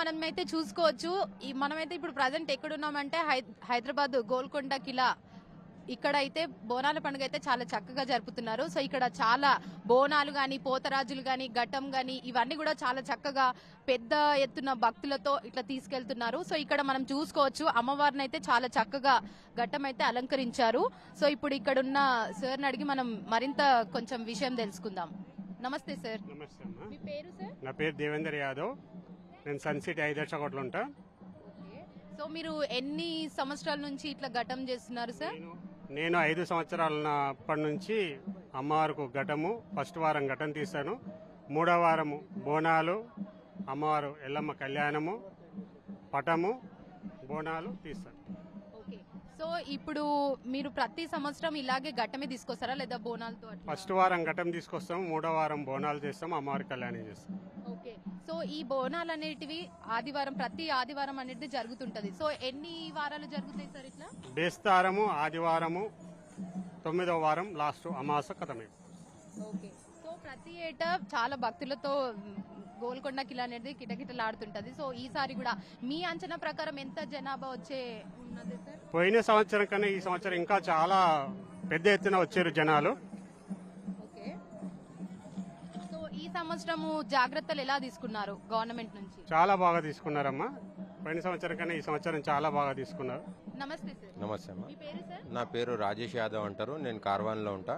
మనమైతే చూసుకోవచ్చు. ఈ మనమైతే ఇప్పుడు ప్రజెంట్ ఎక్కడున్నామంటే హైదరాబాద్ గోల్కొండ కిలా. ఇక్కడ అయితే బోనాల పండుగ అయితే చాలా చక్కగా జరుపుతున్నారు. సో ఇక్కడ చాలా బోనాలు గాని పోతరాజులు గాని ఘట్టం గాని ఇవన్నీ కూడా చాలా చక్కగా పెద్ద ఎత్తున భక్తులతో ఇట్లా తీసుకెళ్తున్నారు. సో ఇక్కడ మనం చూసుకోవచ్చు. అమ్మవారిని అయితే చాలా చక్కగా ఘట్టం అయితే అలంకరించారు. సో ఇప్పుడు ఇక్కడ ఉన్న సార్ని అడిగి మనం మరింత కొంచెం విషయం తెలుసుకుందాం. నమస్తే సార్. మీ పేరు సార్? నా పేరు దేవేందర్ యాదవ్. నేను సన్ సిటీ ఐదు కోట్లు ఉంటా. సో మీరు ఎన్ని సంవత్సరాల నుంచి ఇట్లా ఘటం చేస్తున్నారు సార్? నేను ఐదు సంవత్సరాలప్పటి నుంచి అమ్మవారికి ఘటము ఫస్ట్ వారం ఘటం తీస్తాను మూడో వారము బోనాలు అమ్మవారు ఎల్లమ్మ కళ్యాణము పటము బోనాలు తీస్తాను సో ఇప్పుడు మీరు ప్రతి సంవత్సరం ఇలాగే ఘట్టమే తీసుకొస్తారా లేదా బోనాలతో అట్లా? ఫస్ట్ వారం ఘటం తీసుకొస్తాము మూడో వారం బోనాలు చేస్తాము అమ్మవారి కళ్యాణం చేస్తాం. ఓకే. సో ఈ బోనాలు అనేటివి ఆదివారం ప్రతి ఆదివారం అనేది జరుగుతుంటది. సో ఎన్ని వారాలు జరుగుతాయి సార్ ఇట్లా? బేస్తారము ఆదివారము తొమ్మిదో వారం లాస్ట్ అమాస కథమే ఓకే. సో ప్రతి ఏటా చాలా భక్తులతో గోల్కొండ కిలా అనేది కిటకిటలాడుతుంటది. సో ఈసారి కూడా మీ అంచనా ప్రకారం ఎంత జనాభా వచ్చే ఉన్నది సార్? పోయిన సంవత్సరం కన్నా ఈ సంవత్సరం ఇంకా చాలా పెద్ద ఎత్తున వచ్చారు జనాలు. ఓకే. సో ఈ సంవత్సరము జాగ్రత్తలు ఎలా తీసుకున్నారు గవర్నమెంట్ నుంచి? చాలా బాగా తీసుకున్నారమ్మా. పోయిన సంవత్సరం కన్నా ఈ సంవత్సరం చాలా బాగా తీసుకున్నారు. నమస్తే సార్. నమస్తే అమ్మా. మీ పేరు సార్? నా పేరు రాజేష్ యాదవ్ అంటారు. నేను కార్వాన్లో ఉంటా.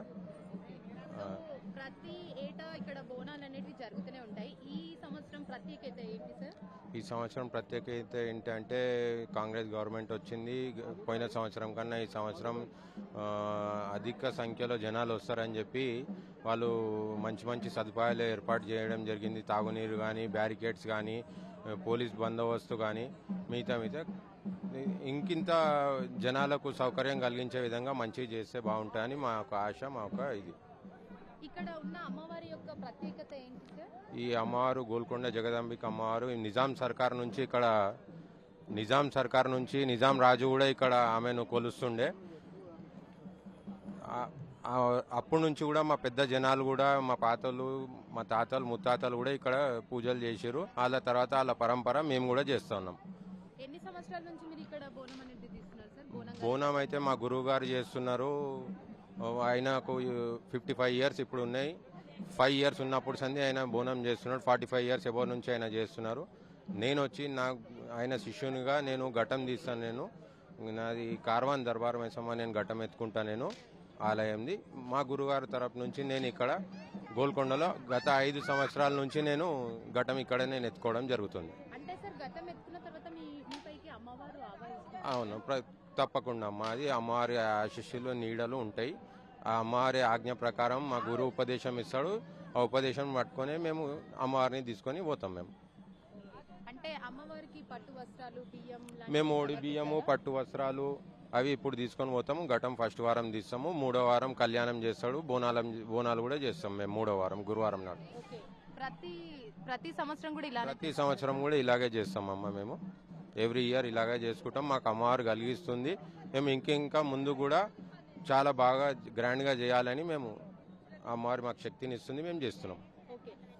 ప్రతి ఏటా ఇక్కడ బోనాలు సంవత్సరం ప్రత్యేకత ఏంటంటే కాంగ్రెస్ గవర్నమెంట్ వచ్చింది. పోయిన సంవత్సరం కన్నా ఈ సంవత్సరం అధిక సంఖ్యలో జనాలు వస్తారని చెప్పి వాళ్ళు మంచి మంచి సదుపాయాలు ఏర్పాటు చేయడం జరిగింది. తాగునీరు కానీ బ్యారికేడ్స్ కానీ పోలీస్ బందోబస్తు కానీ మిగతా మిగతా. ఇంకింత జనాలకు సౌకర్యం కలిగించే విధంగా మంచిగా చేస్తే బాగుంటుందని మా ఒక ఆశ మా యొక్క ఇది. ఇక్కడ ఉన్న అమ్మవారి యొక్క ప్రత్యేకత ఏంటి సార్? ఈ అమ్మవారు గోల్కొండ జగదాంబిక అమ్మవారు నిజాం సర్కార్ నుంచి ఇక్కడ నిజాం సర్కార్ నుంచి నిజాం రాజు కూడా ఇక్కడ ఆమెను కొలుస్తుండే. అప్పటి నుంచి కూడా మా పెద్ద జనాలు కూడా మా పాతలు మా తాతలు ముత్తాతలు కూడా ఇక్కడ పూజలు చేసారు వాళ్ళ తర్వాత వాళ్ళ పరంపర మేము కూడా చేస్తున్నాం. ఎన్ని సంవత్సరాల నుంచి మీరు ఇక్కడ బోనం అనేది తీస్తున్నారు సార్? బోనం బోనం అయితే మా గురువు గారు చేస్తున్నారు. ఆయనకు ఫిఫ్టీ ఫైవ్ ఇయర్స్ ఇప్పుడు ఉన్నాయి. ఫైవ్ ఇయర్స్ ఉన్నప్పుడు సంది ఆయన బోనం చేస్తున్నాడు. ఫార్టీ ఫైవ్ ఇయర్స్ ఎబో నుంచి ఆయన చేస్తున్నారు. నేను వచ్చి నా ఆయన శిష్యునిగా నేను ఘటం తీస్తాను నేను. నాది కార్వాన్ దర్బార్ మైసమ్మ నేను ఘటం ఎత్తుకుంటా నేను ఆలయంది. మా గురుగారు తరపు నుంచి నేను ఇక్కడ గోల్కొండలో గత ఐదు సంవత్సరాల నుంచి నేను ఘటం ఇక్కడ నేను ఎత్తుకోవడం జరుగుతుంది. అవును తప్పకుండా అమ్మ. అది అమ్మవారి ఆశీస్సులు నీడలు ఉంటాయి. అమ్మవారి ఆజ్ఞ ప్రకారం మా గురువు ఉపదేశం ఇస్తాడు. ఆ ఉపదేశం పట్టుకొని మేము అమ్మవారిని తీసుకొని పోతాం మేము. అంటే అమ్మవారికి పట్టు వస్త్రాలు బియ్యం మేము ఓడి బియ్యము పట్టు వస్త్రాలు అవి ఇప్పుడు తీసుకొని పోతాము ఘటం ఫస్ట్ వారం తీస్తాము. మూడో వారం కళ్యాణం చేస్తాడు. బోనాలం బోనాలు కూడా చేస్తాం మేము మూడో వారం గురువారం నాడు. ప్రతి ప్రతి సంవత్సరం కూడా ఇలా ప్రతి సంవత్సరం కూడా ఇలాగే చేస్తాం అమ్మ మేము. ఎవ్రీ ఇయర్ ఇలాగే చేసుకుంటాం. మాకు అమ్మవారు కలిగిస్తుంది. మేము ఇంకింకా ముందు కూడా చాలా బాగా గ్రాండ్గా చేయాలని మేము అమ్మవారు మాకు శక్తిని ఇస్తుంది మేము చేస్తున్నాం.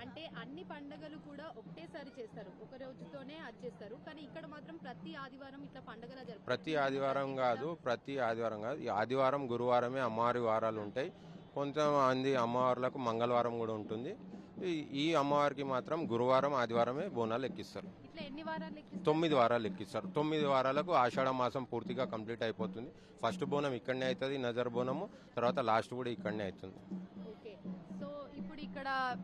అంటే అన్ని పండగలు కూడా ఒకటేసారి చేస్తారు. ఒక రోజుతోనే అది చేస్తారు. కానీ ఇక్కడ మాత్రం ప్రతి ఆదివారం ఇట్లా పండగలా ప్రతి ఆదివారం కాదు ప్రతి ఆదివారం కాదు. ఈ ఆదివారం గురువారమే అమ్మవారి వారాలు ఉంటాయి. కొంతమంది అమ్మవార్లకు మంగళవారం కూడా ఉంటుంది. ఈ- అమ్మవారికి మాత్రం గురువారం ఆదివారమే బోనాలు ఎక్కిస్తారు? తొమ్మిది వారాలు ఎక్కిస్తారు. తొమ్మిది వారాలకు ఆషాఢ మాసం పూర్తిగా కంప్లీట్ అయిపోతుంది. ఫస్ట్ బోనం ఇక్కడనే అవుతుంది నజర్ బోనము తర్వాత లాస్ట్ కూడా ఇక్కడనే అవుతుంది. ఓకే. సో ఇప్పుడు ఇక్కడ